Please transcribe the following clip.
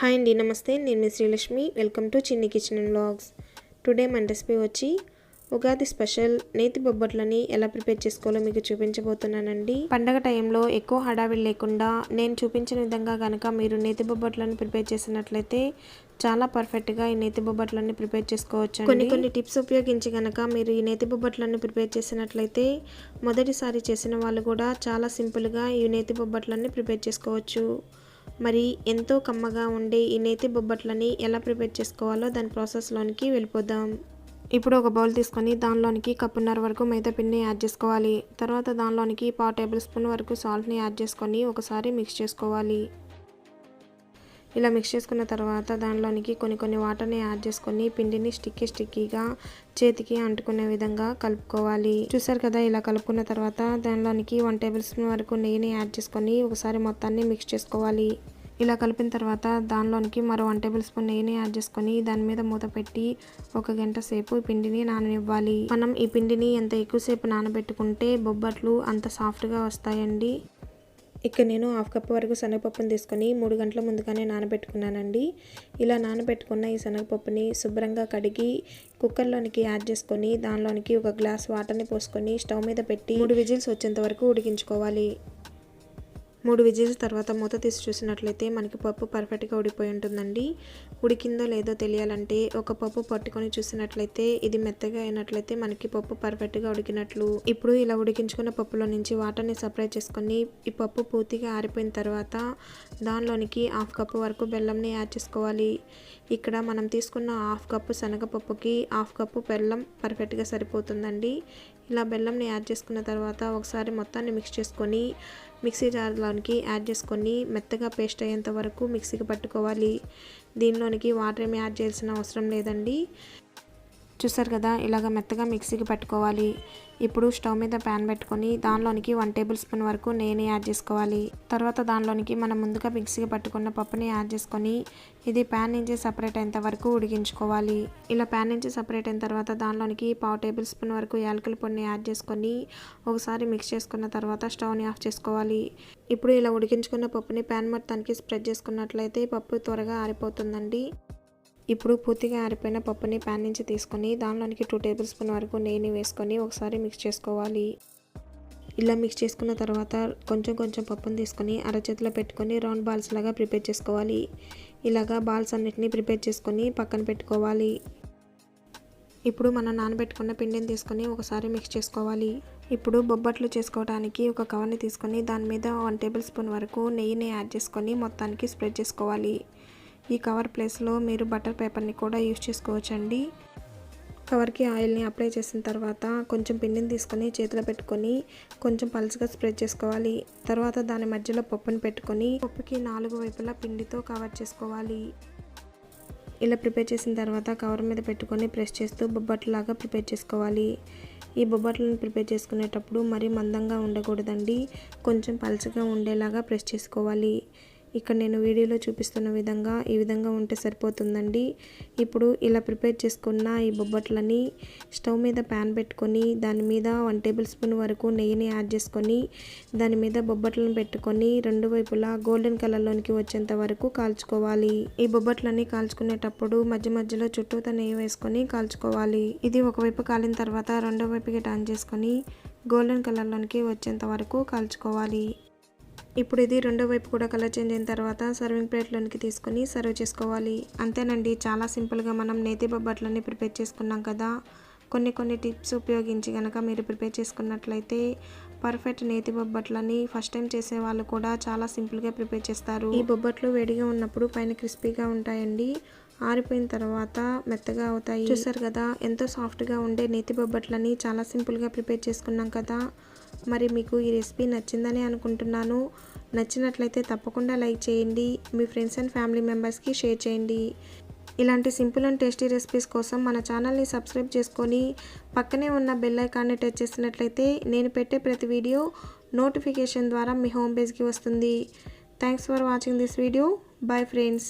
Hi అండి నమస్తే. నేను మీ Srilakshmi. Welcome to Chinni kitchen and blogs today మన రెసిపీ వచ్చి ఉగాది స్పెషల్ నేతి బొబ్బట్లని ఎలా ప్రిపేర్ చేసుకోవాలో మీకు చూపించబోతున్నానండి. పండగ టైంలో ఎక్కువ హడావిడి లేకుండా నేను చూపించిన విధంగా కనుక మీరు నేతి బొబ్బట్లను ప్రిపేర్ చేసినట్లయితే చాలా పర్ఫెక్ట్గా ఈ నేతి బొబ్బట్లన్నీ ప్రిపేర్ చేసుకోవచ్చు కొన్ని కొన్ని టిప్స్ ఉపయోగించి కనుక మీరు ఈ నేతి బొబ్బట్లన్నీ ప్రిపేర్ చేసినట్లయితే మొదటిసారి చేసిన వాళ్ళు కూడా చాలా సింపుల్గా ఈ నేతి బొబ్బట్లన్నీ ప్రిపేర్ చేసుకోవచ్చు. మరి ఎంతో కమ్మగా ఉండే ఈ నేతి బొబ్బట్లని ఎలా ప్రిపేర్ చేసుకోవాలో దాని ప్రాసెస్లోనికి వెళ్ళిపోదాం. ఇప్పుడు ఒక బౌల్ తీసుకొని దానిలోనికి కప్పున్నర వరకు మైదా పిండిని యాడ్ చేసుకోవాలి. తర్వాత దానిలోనికి పావు టేబుల్ స్పూన్ వరకు సాల్ట్ని యాడ్ చేసుకొని ఒకసారి మిక్స్ చేసుకోవాలి. ఇలా మిక్స్ చేసుకున్న తర్వాత దానిలోనికి కొన్ని కొన్ని వాటర్ని యాడ్ చేసుకొని పిండిని స్టిక్కీ స్టిక్కీగా చేతికి అంటుకునే విధంగా కలుపుకోవాలి. చూసారు కదా ఇలా కలుపుకున్న తర్వాత దానిలోనికి వన్ టేబుల్ స్పూన్ వరకు నెయ్యిని యాడ్ చేసుకొని ఒకసారి మొత్తాన్ని మిక్స్ చేసుకోవాలి. ఇలా కలిపిన తర్వాత దానిలోనికి మరో వన్ టేబుల్ స్పూన్ నెయ్యిని యాడ్ చేసుకొని దాని మీద మూత పెట్టి ఒక గంట సేపు ఈ పిండిని నాననివ్వాలి. మనం ఈ పిండిని ఎంత ఎక్కువసేపు నానబెట్టుకుంటే బొబ్బట్లు అంత సాఫ్ట్గా వస్తాయండి. ఇక్కడ నేను హాఫ్ కప్ వరకు శనగపప్పుని తీసుకొని మూడు గంటల ముందుగానే నానబెట్టుకున్నానండి. ఇలా నానబెట్టుకున్న ఈ శనగపప్పుని శుభ్రంగా కడిగి కుక్కర్లోనికి యాడ్ చేసుకొని దానిలోనికి ఒక గ్లాస్ వాటర్ని పోసుకొని స్టవ్ మీద పెట్టి మూడు విజిల్స్ వచ్చేంత వరకు ఉడికించుకోవాలి. మూడు విజిల్స్ తర్వాత మూత తీసి చూసినట్లయితే మనకి పప్పు పర్ఫెక్ట్గా ఉడిపోయి ఉంటుందండి. ఉడికిందో లేదో తెలియాలంటే ఒక పప్పు పట్టుకొని చూసినట్లయితే ఇది మెత్తగా అయినట్లయితే మనకి పప్పు పర్ఫెక్ట్గా ఉడికినట్లు. ఇప్పుడు ఇలా ఉడికించుకున్న పప్పులో నుంచి వాటర్ని సపరేట్ చేసుకొని ఈ పప్పు పూర్తిగా ఆరిపోయిన తర్వాత దానిలోనికి హాఫ్ కప్పు వరకు బెల్లంని యాడ్ చేసుకోవాలి. ఇక్కడ మనం తీసుకున్న హాఫ్ కప్పు శనగపప్పుకి హాఫ్ కప్పు బెల్లం పర్ఫెక్ట్గా సరిపోతుందండి. ఇలా బెల్లంని యాడ్ చేసుకున్న తర్వాత ఒకసారి మొత్తాన్ని మిక్స్ చేసుకొని మిక్సీ జార్లోనికి యాడ్ చేసుకొని మెత్తగా పేస్ట్ అయ్యేంత వరకు మిక్సీకి పట్టుకోవాలి. దీనిలోనికి వాటర్ ఏమి యాడ్ చేయాల్సిన అవసరం లేదండి. చూసారు కదా ఇలాగ మెత్తగా మిక్సీకి పెట్టుకోవాలి. ఇప్పుడు స్టవ్ మీద ప్యాన్ పెట్టుకొని దానిలోనికి వన్ టేబుల్ స్పూన్ వరకు నేను యాడ్ చేసుకోవాలి. తర్వాత దానిలోనికి మనం ముందుగా మిక్సీకి పట్టుకున్న పప్పుని యాడ్ చేసుకొని ఇది ప్యాన్ నుంచి సపరేట్ అయ్యేంత వరకు ఉడికించుకోవాలి. ఇలా ప్యాన్ నుంచి సపరేట్ అయిన తర్వాత దానిలోనికి పావు టేబుల్ స్పూన్ వరకు యాలకుల పొడిని యాడ్ చేసుకొని ఒకసారి మిక్స్ చేసుకున్న తర్వాత స్టవ్ని ఆఫ్ చేసుకోవాలి. ఇప్పుడు ఇలా ఉడికించుకున్న పప్పుని ప్యాన్ మొత్తానికి స్ప్రెడ్ చేసుకున్నట్లయితే పప్పు త్వరగా ఆరిపోతుందండి. ఇప్పుడు పూర్తిగా ఆరిపోయిన పప్పుని ప్యాన్ నుంచి తీసుకొని దానిలోనికి టూ టేబుల్ స్పూన్ వరకు నెయ్యిని వేసుకొని ఒకసారి మిక్స్ చేసుకోవాలి. ఇలా మిక్స్ చేసుకున్న తర్వాత కొంచెం కొంచెం పప్పుని తీసుకొని అరచేతిలో పెట్టుకొని రౌండ్ బాల్స్ లాగా ప్రిపేర్ చేసుకోవాలి. ఇలాగా బాల్స్ అన్నిటిని ప్రిపేర్ చేసుకొని పక్కన పెట్టుకోవాలి. ఇప్పుడు మనం నానబెట్టుకున్న పిండిని తీసుకొని ఒకసారి మిక్స్ చేసుకోవాలి. ఇప్పుడు బొబ్బట్లు చేసుకోవడానికి ఒక కవర్ని తీసుకొని దాని మీద వన్ టేబుల్ స్పూన్ వరకు నెయ్యిని యాడ్ చేసుకొని మొత్తానికి స్ప్రెడ్ చేసుకోవాలి. ఈ కవర్ ప్లేస్లో మీరు బటర్ పేపర్ని కూడా యూజ్ చేసుకోవచ్చండి. కవర్కి ఆయిల్ని అప్లై చేసిన తర్వాత కొంచెం పిండిని తీసుకొని చేతిలో పెట్టుకొని కొంచెం పలుసుగా స్ప్రెడ్ చేసుకోవాలి. తర్వాత దాని మధ్యలో పప్పుని పెట్టుకొని పప్పుకి నాలుగు వైపులా పిండితో కవర్ చేసుకోవాలి. ఇలా ప్రిపేర్ చేసిన తర్వాత కవర్ మీద పెట్టుకొని ప్రెస్ చేస్తూ బొబ్బట్లాగా ప్రిపేర్ చేసుకోవాలి. ఈ బొబ్బట్లను ప్రిపేర్ చేసుకునేటప్పుడు మరీ మందంగా ఉండకూడదండి. కొంచెం పలుచగా ఉండేలాగా ప్రెస్ చేసుకోవాలి. ఇక్కడ నేను వీడియోలో చూపిస్తున్న విధంగా ఈ విధంగా ఉంటే సరిపోతుందండి. ఇప్పుడు ఇలా ప్రిపేర్ చేసుకున్న ఈ బొబ్బట్లని స్టవ్ మీద ప్యాన్ పెట్టుకొని దాని మీద వన్ టేబుల్ స్పూన్ వరకు నెయ్యిని యాడ్ చేసుకొని దాని మీద బొబ్బట్లను పెట్టుకొని రెండు వైపులా గోల్డెన్ కలర్లోనికి వచ్చేంత వరకు కాల్చుకోవాలి. ఈ బొబ్బట్లని కాల్చుకునేటప్పుడు మధ్య మధ్యలో చుట్టూత నెయ్యి వేసుకొని కాల్చుకోవాలి. ఇది ఒకవైపు కాలిన తర్వాత రెండో వైపుకి టర్న్ చేసుకొని గోల్డెన్ కలర్లోనికి వచ్చేంత వరకు కాల్చుకోవాలి. ఇప్పుడు ఇది రెండో వైపు కూడా కలర్ చేంజ్ అయిన తర్వాత సర్వింగ్ ప్లేట్లోనికి తీసుకొని సర్వ్ చేసుకోవాలి. అంతేనండి చాలా సింపుల్గా మనం నేతి బొబ్బట్లన్నీ ప్రిపేర్ చేసుకున్నాం కదా. కొన్ని కొన్ని టిప్స్ ఉపయోగించి కనుక మీరు ప్రిపేర్ చేసుకున్నట్లయితే పర్ఫెక్ట్ నేతి బొబ్బట్లని ఫస్ట్ టైం చేసే వాళ్ళు కూడా చాలా సింపుల్గా ప్రిపేర్ చేస్తారు. ఈ బొబ్బట్లు వేడిగా ఉన్నప్పుడు పైన క్రిస్పీగా ఉంటాయండి. ఆరిపోయిన తర్వాత మెత్తగా అవుతాయి. చూసారు కదా ఎంతో సాఫ్ట్గా ఉండే నేతి బొబ్బట్లని చాలా సింపుల్గా ప్రిపేర్ చేసుకున్నాం కదా. మరి మీకు ఈ రెసిపీ నచ్చిందని అనుకుంటున్నాను. నచ్చినట్లయితే తప్పకుండా లైక్ చేయండి. మీ ఫ్రెండ్స్ అండ్ ఫ్యామిలీ మెంబర్స్కి షేర్ చేయండి. ఇలాంటి సింపుల్ అండ్ టేస్టీ రెసిపీస్ కోసం మన ఛానల్ని సబ్స్క్రైబ్ చేసుకొని పక్కనే ఉన్న బెల్ ఐకాన్ని టచ్ చేసినట్లయితే నేను పెట్టే ప్రతి వీడియో నోటిఫికేషన్ ద్వారా మీ హోమ్ పేజ్కి వస్తుంది. Thanks for watching this video bye friends